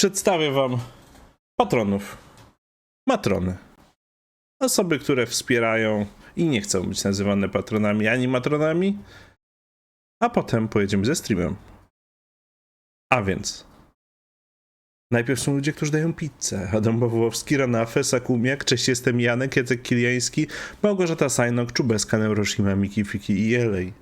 Przedstawię wam patronów. Matrony. Osoby, które wspierają i nie chcą być nazywane patronami ani matronami. A potem pojedziemy ze streamem. A więc. Najpierw są ludzie, którzy dają pizzę. Adam Pawłowski, Ranafe, Sakumiak, Cześć, jestem Janek, Jacek Kiliański, Małgorzata Sajnok, Czubeska, Neuroshima, Miki, Fiki i Jelej.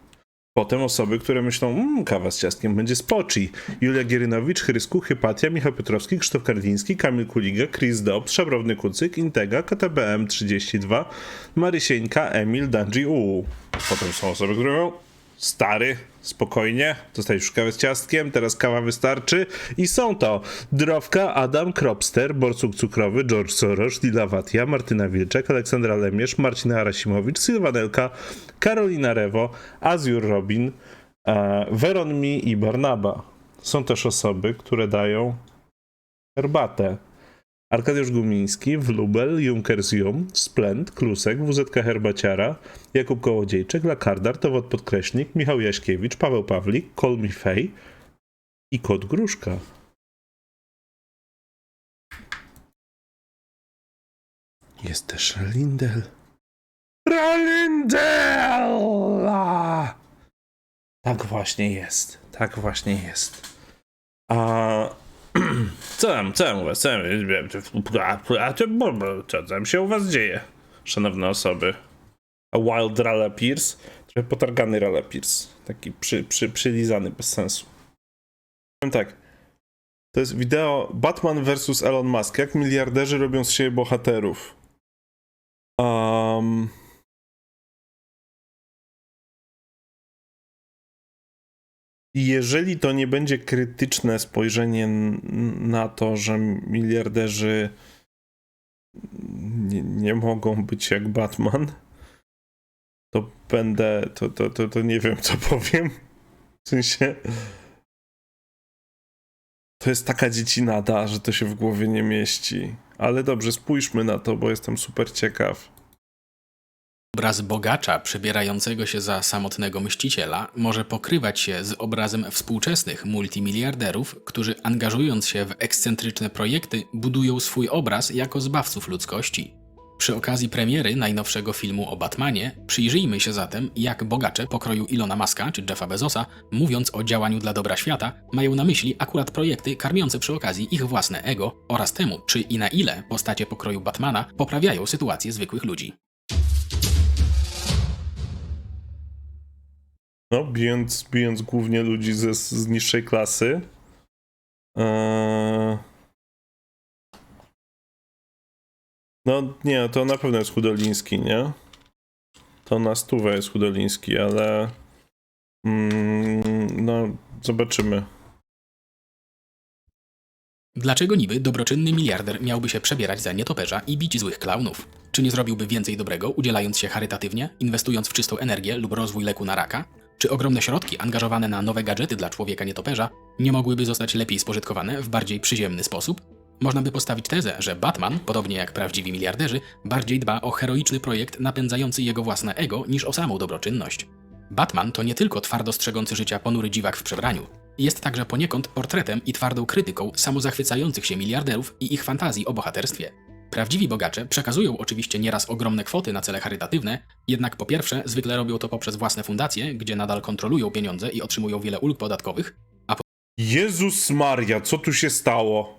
Potem osoby, które myślą, mmm, kawa z ciastkiem będzie spoci. Julia Gierynowicz, Chrysku, Hypatia, Michał Piotrowski, Krzysztof Kardiński, Kamil Kuliga, Chris Dobb, Szabrowny Kucyk, Intega, KTBM 32, Marysieńka, Emil, Danji UU. Potem są osoby, które mówią, stary, spokojnie, dostajesz kawę z ciastkiem, teraz kawa wystarczy. I są to Drowka, Adam Kropster, Borsuk Cukrowy, George Soros, Lila Watia, Martyna Wilczek, Aleksandra Lemierz, Marcina Arasimowicz, Sylwanelka, Karolina Rewo, Azur Robin, e, Mi i Barnaba. Są też osoby, które dają herbatę. Arkadiusz Gumiński, Wlubel, Junkers Jum, Splend, Klusek, WZK Herbaciara, Jakub Kołodziejczyk, Lakardar, Towod Podkreśnik, Michał Jaśkiewicz, Paweł Pawlik, Me Fej i Kot Gruszka. Jest też Lindel. Ralindela! Tak właśnie jest. Tak właśnie jest. A co tam, co tam u was? Co tam, a co tam się u was dzieje, szanowne osoby? A Wild Rala Pierce? Trochę potargany Rala Pierce. Taki przy, przy, przylizany bez sensu. Powiem tak. To jest wideo Batman vs. Elon Musk. Jak miliarderzy robią z siebie bohaterów. Um, jeżeli to nie będzie krytyczne spojrzenie na to, że miliarderzy nie, nie mogą być jak Batman, to będę, to, to, to, to nie wiem, co powiem. W sensie. To jest taka dziecinada, że to się w głowie nie mieści. Ale dobrze, spójrzmy na to, bo jestem super ciekaw. Obraz bogacza przebierającego się za samotnego mściciela może pokrywać się z obrazem współczesnych multimiliarderów, którzy angażując się w ekscentryczne projekty budują swój obraz jako zbawców ludzkości. Przy okazji premiery najnowszego filmu o Batmanie przyjrzyjmy się zatem, jak bogacze pokroju Ilona Maska czy Jeffa Bezosa, mówiąc o działaniu dla dobra świata, mają na myśli akurat projekty karmiące przy okazji ich własne ego oraz temu, czy i na ile postacie pokroju Batmana poprawiają sytuację zwykłych ludzi. No, bijąc, bijąc głównie ludzi ze, z niższej klasy. Eee... No nie, to na pewno jest Hudoliński, nie? To na stówę jest Hudoliński, ale... Mm, no, zobaczymy. Dlaczego niby dobroczynny miliarder miałby się przebierać za nietoperza i bić złych klaunów? Czy nie zrobiłby więcej dobrego, udzielając się charytatywnie, inwestując w czystą energię lub rozwój leku na raka? Czy ogromne środki angażowane na nowe gadżety dla człowieka nietoperza nie mogłyby zostać lepiej spożytkowane w bardziej przyziemny sposób? Można by postawić tezę, że Batman, podobnie jak prawdziwi miliarderzy, bardziej dba o heroiczny projekt napędzający jego własne ego niż o samą dobroczynność. Batman to nie tylko twardo strzegący życia ponury dziwak w przebraniu. Jest także poniekąd portretem i twardą krytyką samozachwycających się miliarderów i ich fantazji o bohaterstwie. Prawdziwi bogacze przekazują oczywiście nieraz ogromne kwoty na cele charytatywne, jednak po pierwsze zwykle robią to poprzez własne fundacje, gdzie nadal kontrolują pieniądze i otrzymują wiele ulg podatkowych, Jezus Maria, co tu się stało?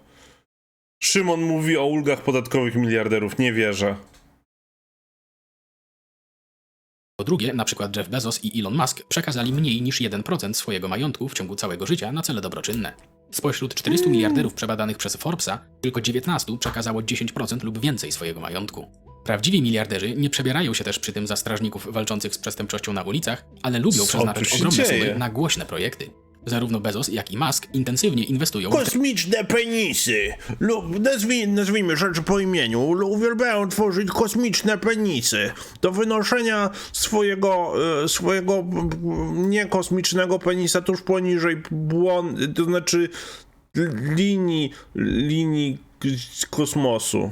Szymon mówi o ulgach podatkowych miliarderów, nie wierzę. Po drugie, na przykład Jeff Bezos i Elon Musk przekazali mniej niż 1% swojego majątku w ciągu całego życia na cele dobroczynne. Spośród 400 miliarderów przebadanych przez Forbesa, tylko 19 przekazało 10% lub więcej swojego majątku. Prawdziwi miliarderzy nie przebierają się też przy tym za strażników walczących z przestępczością na ulicach, ale lubią Co się ogromne dzieje? sumy na głośne projekty. Zarówno Bezos, jak i Musk intensywnie inwestują w Kosmiczne penisy! Lub nazwij, nazwijmy rzeczy po imieniu. Uwielbiają tworzyć kosmiczne penisy. Do wynoszenia swojego, e, swojego niekosmicznego penisa tuż poniżej błon, to znaczy linii, linii kosmosu.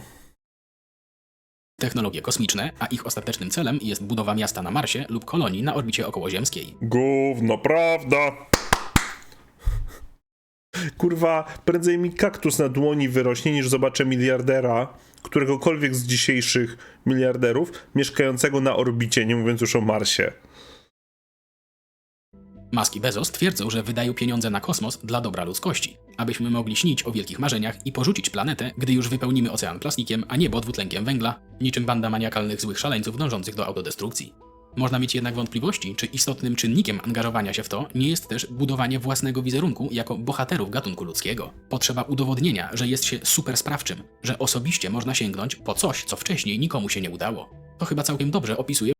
technologie kosmiczne, a ich ostatecznym celem jest budowa miasta na Marsie lub kolonii na orbicie okołoziemskiej. Gówno, prawda? Kurwa, prędzej mi kaktus na dłoni wyrośnie, niż zobaczę miliardera, któregokolwiek z dzisiejszych miliarderów, mieszkającego na orbicie, nie mówiąc już o Marsie. Musk i Bezos twierdzą, że wydają pieniądze na kosmos dla dobra ludzkości, abyśmy mogli śnić o wielkich marzeniach i porzucić planetę, gdy już wypełnimy ocean plastikiem, a niebo dwutlenkiem węgla, niczym banda maniakalnych złych szaleńców dążących do autodestrukcji. Można mieć jednak wątpliwości, czy istotnym czynnikiem angażowania się w to nie jest też budowanie własnego wizerunku jako bohaterów gatunku ludzkiego. Potrzeba udowodnienia, że jest się super sprawczym, że osobiście można sięgnąć po coś, co wcześniej nikomu się nie udało. To chyba całkiem dobrze opisuje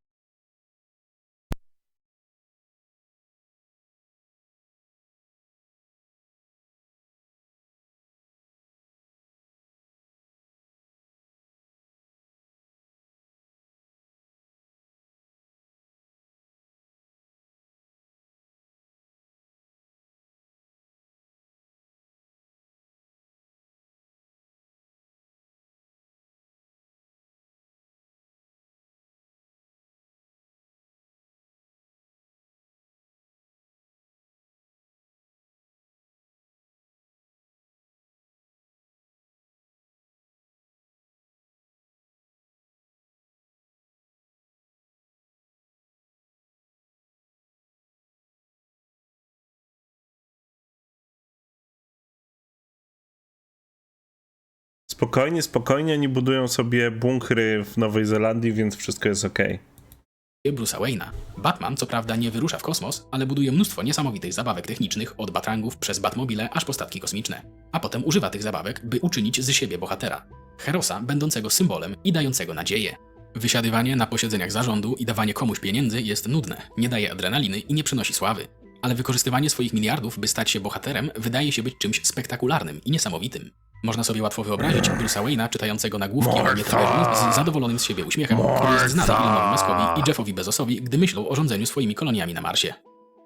Spokojnie, spokojnie, oni budują sobie bunkry w Nowej Zelandii, więc wszystko jest okej. Bruce'a Wayne'a. Batman co prawda nie wyrusza w kosmos, ale buduje mnóstwo niesamowitych zabawek technicznych od batrangów przez Batmobile aż po statki kosmiczne. A potem używa tych zabawek, by uczynić z siebie bohatera. Herosa będącego symbolem i dającego nadzieję. Wysiadywanie na posiedzeniach zarządu i dawanie komuś pieniędzy jest nudne, nie daje adrenaliny i nie przynosi sławy. Ale wykorzystywanie swoich miliardów, by stać się bohaterem, wydaje się być czymś spektakularnym i niesamowitym. Można sobie łatwo wyobrazić Bruce'a Wayne'a czytającego nagłówki o nie tawernie z zadowolonym z siebie uśmiechem, który jest znany Elonowi Muskowi i Jeffowi Bezosowi, gdy myślą o rządzeniu swoimi koloniami na Marsie.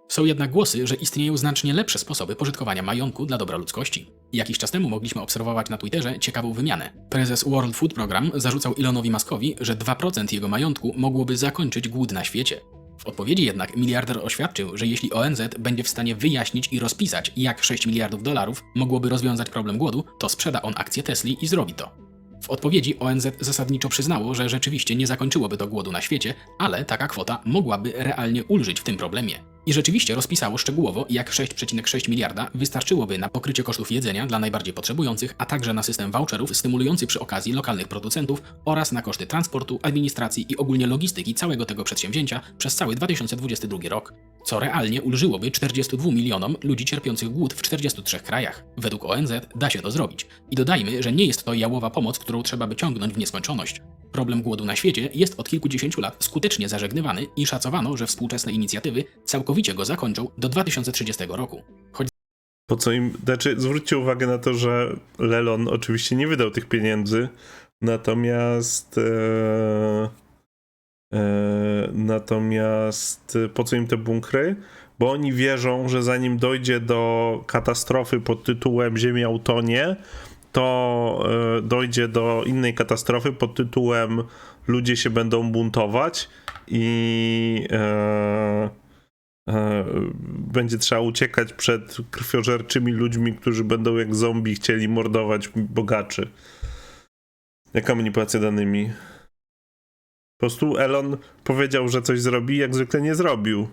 Są jednak głosy, że istnieją znacznie lepsze sposoby pożytkowania majątku dla dobra ludzkości. Jakiś czas temu mogliśmy obserwować na Twitterze ciekawą wymianę. Prezes World Food Program zarzucał Elonowi Muskowi, że 2% jego majątku mogłoby zakończyć głód na świecie. W odpowiedzi jednak miliarder oświadczył, że jeśli ONZ będzie w stanie wyjaśnić i rozpisać, jak 6 miliardów dolarów mogłoby rozwiązać problem głodu, to sprzeda on akcję Tesli i zrobi to. W odpowiedzi ONZ zasadniczo przyznało, że rzeczywiście nie zakończyłoby to głodu na świecie, ale taka kwota mogłaby realnie ulżyć w tym problemie. I rzeczywiście rozpisało szczegółowo, jak 6,6 miliarda wystarczyłoby na pokrycie kosztów jedzenia dla najbardziej potrzebujących, a także na system voucherów stymulujący przy okazji lokalnych producentów oraz na koszty transportu, administracji i ogólnie logistyki całego tego przedsięwzięcia przez cały 2022 rok. Co realnie ulżyłoby 42 milionom ludzi cierpiących głód w 43 krajach. Według ONZ da się to zrobić. I dodajmy, że nie jest to jałowa pomoc, którą trzeba by ciągnąć w nieskończoność. Problem głodu na świecie jest od kilkudziesięciu lat skutecznie zażegnywany i szacowano, że współczesne inicjatywy całkowicie go zakończą do 2030 roku. Choć Po co im. Znaczy, zwróćcie uwagę na to, że Lelon oczywiście nie wydał tych pieniędzy, natomiast. E, e, natomiast e, po co im te bunkry? Bo oni wierzą, że zanim dojdzie do katastrofy pod tytułem Ziemia utonie, to e, dojdzie do innej katastrofy pod tytułem Ludzie się będą buntować i. E, e, będzie trzeba uciekać przed krwiożerczymi ludźmi, którzy będą jak zombie chcieli mordować bogaczy. Jaka manipulacja danymi? Po prostu Elon powiedział, że coś zrobi, jak zwykle nie zrobił.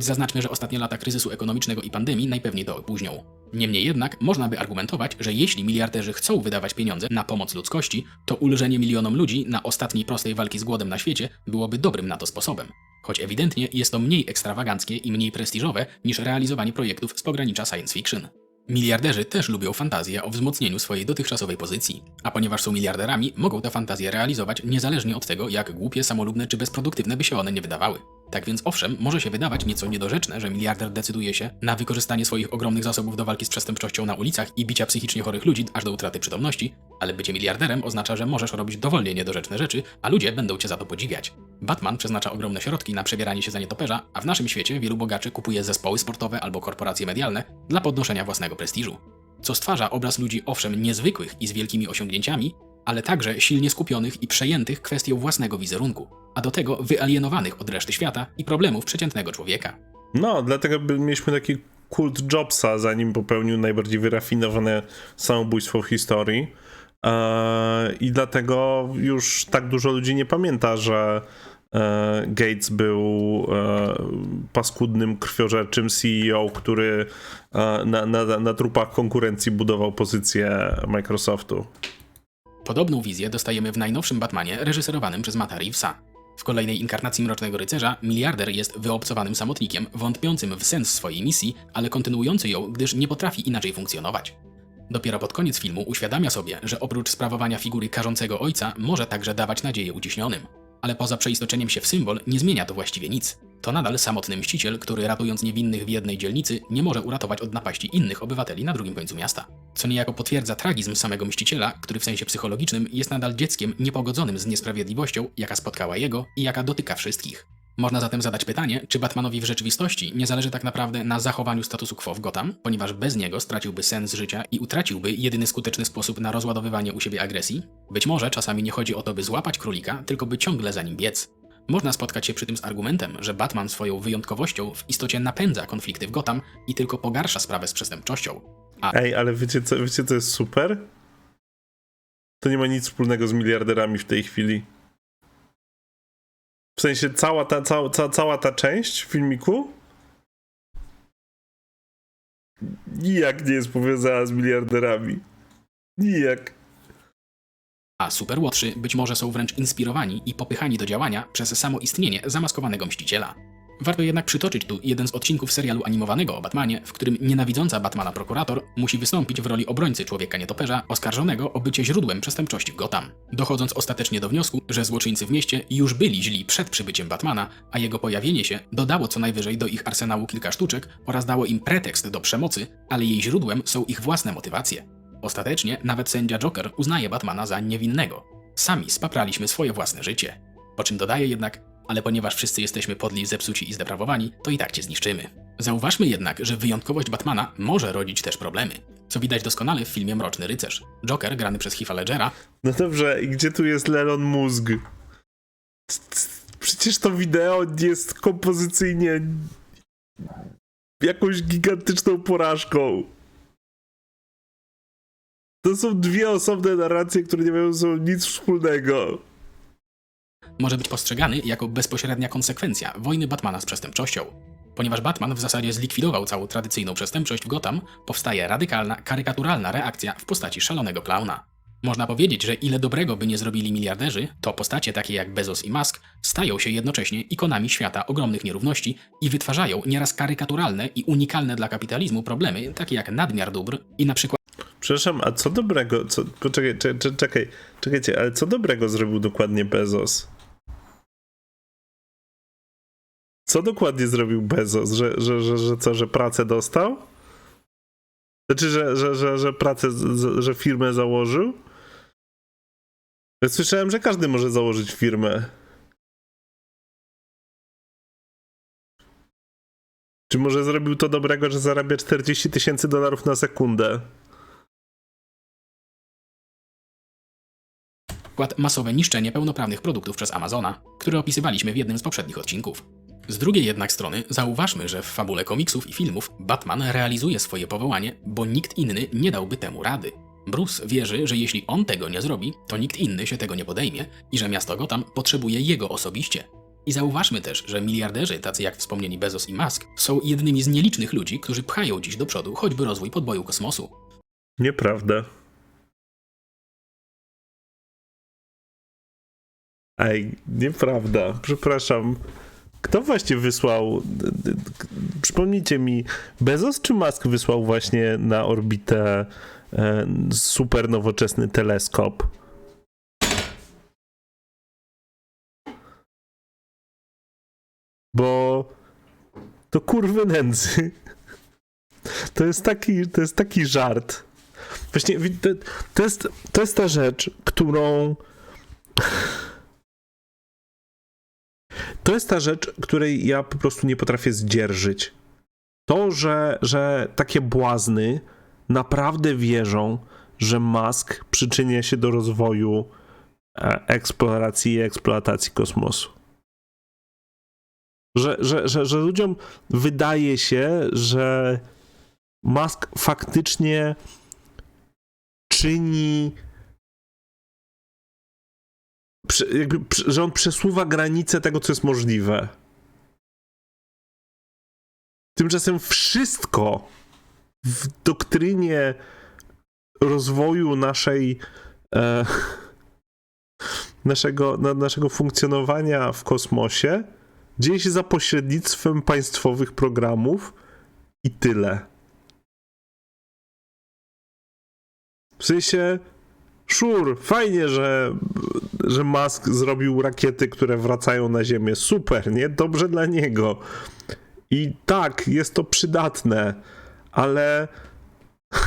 Zaznaczmy, że ostatnie lata kryzysu ekonomicznego i pandemii najpewniej to opóźnią. Niemniej jednak można by argumentować, że jeśli miliarderzy chcą wydawać pieniądze na pomoc ludzkości, to ulżenie milionom ludzi na ostatniej prostej walki z głodem na świecie byłoby dobrym na to sposobem. Choć ewidentnie jest to mniej ekstrawaganckie i mniej prestiżowe niż realizowanie projektów z pogranicza science fiction. Miliarderzy też lubią fantazję o wzmocnieniu swojej dotychczasowej pozycji, a ponieważ są miliarderami, mogą tę fantazję realizować niezależnie od tego, jak głupie, samolubne czy bezproduktywne by się one nie wydawały. Tak więc owszem, może się wydawać nieco niedorzeczne, że miliarder decyduje się na wykorzystanie swoich ogromnych zasobów do walki z przestępczością na ulicach i bicia psychicznie chorych ludzi aż do utraty przytomności, ale bycie miliarderem oznacza, że możesz robić dowolnie niedorzeczne rzeczy, a ludzie będą cię za to podziwiać. Batman przeznacza ogromne środki na przebieranie się za nietoperza, a w naszym świecie wielu bogaczy kupuje zespoły sportowe albo korporacje medialne dla podnoszenia własnego prestiżu. Co stwarza obraz ludzi owszem niezwykłych i z wielkimi osiągnięciami, ale także silnie skupionych i przejętych kwestią własnego wizerunku, a do tego wyalienowanych od reszty świata i problemów przeciętnego człowieka. No, dlatego mieliśmy taki kult Jobsa, zanim popełnił najbardziej wyrafinowane samobójstwo w historii. E, I dlatego już tak dużo ludzi nie pamięta, że e, Gates był e, paskudnym, krwiożerczym CEO, który e, na, na, na trupach konkurencji budował pozycję Microsoftu. Podobną wizję dostajemy w najnowszym Batmanie reżyserowanym przez Matta Reevesa. W kolejnej inkarnacji Mrocznego Rycerza miliarder jest wyobcowanym samotnikiem, wątpiącym w sens swojej misji, ale kontynuujący ją, gdyż nie potrafi inaczej funkcjonować. Dopiero pod koniec filmu uświadamia sobie, że oprócz sprawowania figury karzącego ojca może także dawać nadzieję uciśnionym. Ale poza przeistoczeniem się w symbol nie zmienia to właściwie nic. To nadal samotny mściciel, który ratując niewinnych w jednej dzielnicy nie może uratować od napaści innych obywateli na drugim końcu miasta. Co niejako potwierdza tragizm samego mściciela, który w sensie psychologicznym jest nadal dzieckiem niepogodzonym z niesprawiedliwością, jaka spotkała jego i jaka dotyka wszystkich. Można zatem zadać pytanie, czy Batmanowi w rzeczywistości nie zależy tak naprawdę na zachowaniu statusu quo w Gotham, ponieważ bez niego straciłby sens życia i utraciłby jedyny skuteczny sposób na rozładowywanie u siebie agresji? Być może czasami nie chodzi o to, by złapać królika, tylko by ciągle za nim biec. Można spotkać się przy tym z argumentem, że Batman swoją wyjątkowością w istocie napędza konflikty w Gotham i tylko pogarsza sprawę z przestępczością. Ej, ale wiecie co, wiecie co jest super? To nie ma nic wspólnego z miliarderami w tej chwili. W sensie cała ta, cała, ca, cała ta część filmiku nijak nie jest powiązana z miliarderami. Nijak. A superłotrzy być może są wręcz inspirowani i popychani do działania przez samo istnienie zamaskowanego mściciela. Warto jednak przytoczyć tu jeden z odcinków serialu animowanego o Batmanie, w którym nienawidząca Batmana prokurator musi wystąpić w roli obrońcy człowieka nietoperza oskarżonego o bycie źródłem przestępczości w Gotham, dochodząc ostatecznie do wniosku, że złoczyńcy w mieście już byli źli przed przybyciem Batmana, a jego pojawienie się dodało co najwyżej do ich arsenału kilka sztuczek oraz dało im pretekst do przemocy, ale jej źródłem są ich własne motywacje. Ostatecznie nawet sędzia Joker uznaje Batmana za niewinnego. Sami spapraliśmy swoje własne życie. Po czym dodaje jednak, ale ponieważ wszyscy jesteśmy podli, zepsuci i zdeprawowani, to i tak cię zniszczymy. Zauważmy jednak, że wyjątkowość Batmana może rodzić też problemy. Co widać doskonale w filmie Mroczny Rycerz. Joker, grany przez Heath'a Ledgera, No dobrze, i gdzie tu jest Lelon Mózg? Przecież to wideo jest kompozycyjnie jakąś gigantyczną porażką. To są dwie osobne narracje, które nie mają ze sobą nic wspólnego. Może być postrzegany jako bezpośrednia konsekwencja wojny Batmana z przestępczością. Ponieważ Batman w zasadzie zlikwidował całą tradycyjną przestępczość w Gotham, powstaje radykalna, karykaturalna reakcja w postaci szalonego klauna. Można powiedzieć, że ile dobrego by nie zrobili miliarderzy, to postacie takie jak Bezos i Musk stają się jednocześnie ikonami świata ogromnych nierówności i wytwarzają nieraz karykaturalne i unikalne dla kapitalizmu problemy, takie jak nadmiar dóbr i na przykład Przepraszam, a co dobrego, co, poczekaj, czekaj, czekaj, czekaj, czekajcie, ale co dobrego zrobił dokładnie Bezos? Co dokładnie zrobił Bezos? Że, że, że, że co, że pracę dostał? Znaczy, że, że, że, że pracę, że firmę założył? Ja słyszałem, że każdy może założyć firmę. Czy może zrobił to dobrego, że zarabia 40 tysięcy dolarów na sekundę? przykład masowe niszczenie pełnoprawnych produktów przez Amazona, które opisywaliśmy w jednym z poprzednich odcinków. Z drugiej jednak strony zauważmy, że w fabule komiksów i filmów Batman realizuje swoje powołanie, bo nikt inny nie dałby temu rady. Bruce wierzy, że jeśli on tego nie zrobi, to nikt inny się tego nie podejmie i że miasto Gotham potrzebuje jego osobiście. I zauważmy też, że miliarderzy, tacy jak wspomnieni Bezos i Musk, są jednymi z nielicznych ludzi, którzy pchają dziś do przodu choćby rozwój podboju kosmosu. Nieprawda. Ej, nieprawda. Przepraszam. Kto właśnie wysłał. Przypomnijcie mi, Bezos czy Musk wysłał właśnie na orbitę e, super nowoczesny teleskop? Bo to kurwy nędzy. To jest taki, to jest taki żart. Właśnie to, to, jest, to jest ta rzecz, którą. To jest ta rzecz, której ja po prostu nie potrafię zdzierżyć. To, że, że takie błazny naprawdę wierzą, że Musk przyczynia się do rozwoju e, eksploracji i eksploatacji kosmosu. Że, że, że, że ludziom wydaje się, że Musk faktycznie czyni. Jakby, że on przesuwa granice tego, co jest możliwe. Tymczasem wszystko w doktrynie rozwoju naszej. E, naszego, na, naszego funkcjonowania w kosmosie dzieje się za pośrednictwem państwowych programów i tyle. W sensie, szur, fajnie, że, że Musk zrobił rakiety, które wracają na Ziemię. Super, nie? Dobrze dla niego. I tak, jest to przydatne, ale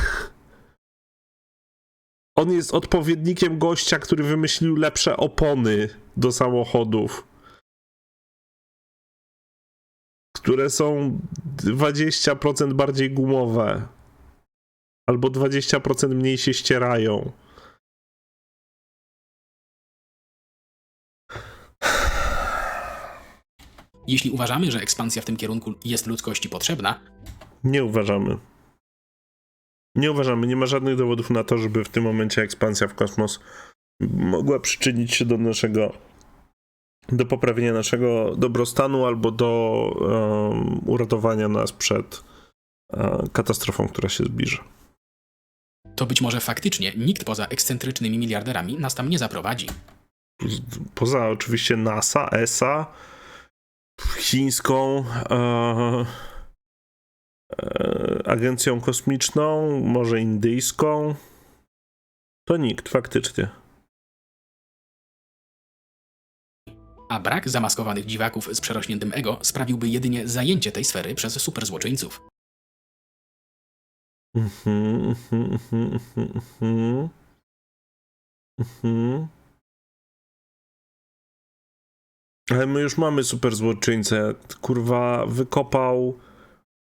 on jest odpowiednikiem gościa, który wymyślił lepsze opony do samochodów, które są 20% bardziej gumowe, albo 20% mniej się ścierają. Jeśli uważamy, że ekspansja w tym kierunku jest ludzkości potrzebna, Nie uważamy. Nie uważamy, nie ma żadnych dowodów na to, żeby w tym momencie ekspansja w kosmos mogła przyczynić się do naszego, do poprawienia naszego dobrostanu albo do um, uratowania nas przed e, katastrofą, która się zbliża. to być może faktycznie nikt poza ekscentrycznymi miliarderami nas tam nie zaprowadzi. Poza oczywiście NASA, ESA, chińską e, e, agencją kosmiczną, może indyjską, to nikt faktycznie. A brak zamaskowanych dziwaków z przerośniętym ego sprawiłby jedynie zajęcie tej sfery przez superzłoczyńców. Mhm, mhm, mhm, mhm, mhm. Mhm. Ale my już mamy super złoczyńcę. Kurwa, wykopał,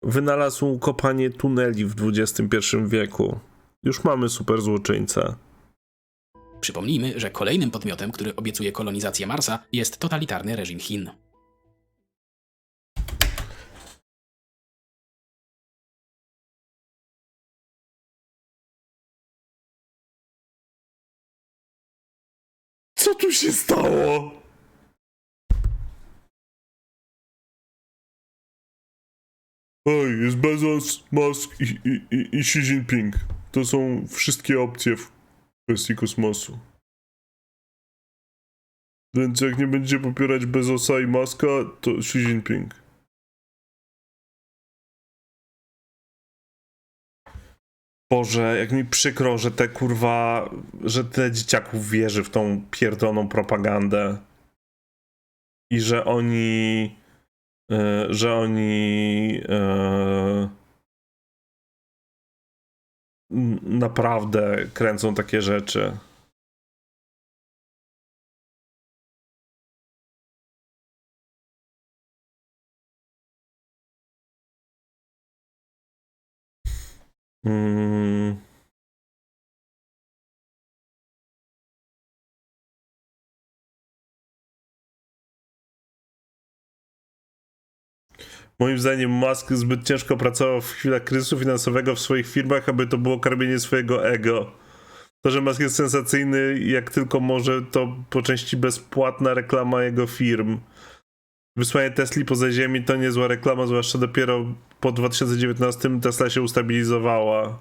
wynalazł kopanie tuneli w XXI wieku. Już mamy super złoczyńcę. Przypomnijmy, że kolejnym podmiotem, który obiecuje kolonizację Marsa, jest totalitarny reżim Chin. Co tu się stało? Oj, jest Bezos, Musk i, i, i, i Xi Jinping. To są wszystkie opcje w kwestii kosmosu. Więc jak nie będzie popierać Bezosa i Muska, to Xi Jinping. Boże, jak mi przykro, że te kurwa, że tyle dzieciaków wierzy w tą pierdoloną propagandę. I że oni, że oni e, naprawdę kręcą takie rzeczy. Mm. Moim zdaniem Musk zbyt ciężko pracował w chwilach kryzysu finansowego w swoich firmach, aby to było karmienie swojego ego. To, że Musk jest sensacyjny jak tylko może, to po części bezpłatna reklama jego firm. Wysłanie Tesli poza ziemi to niezła reklama, zwłaszcza dopiero po 2019 Tesla się ustabilizowała.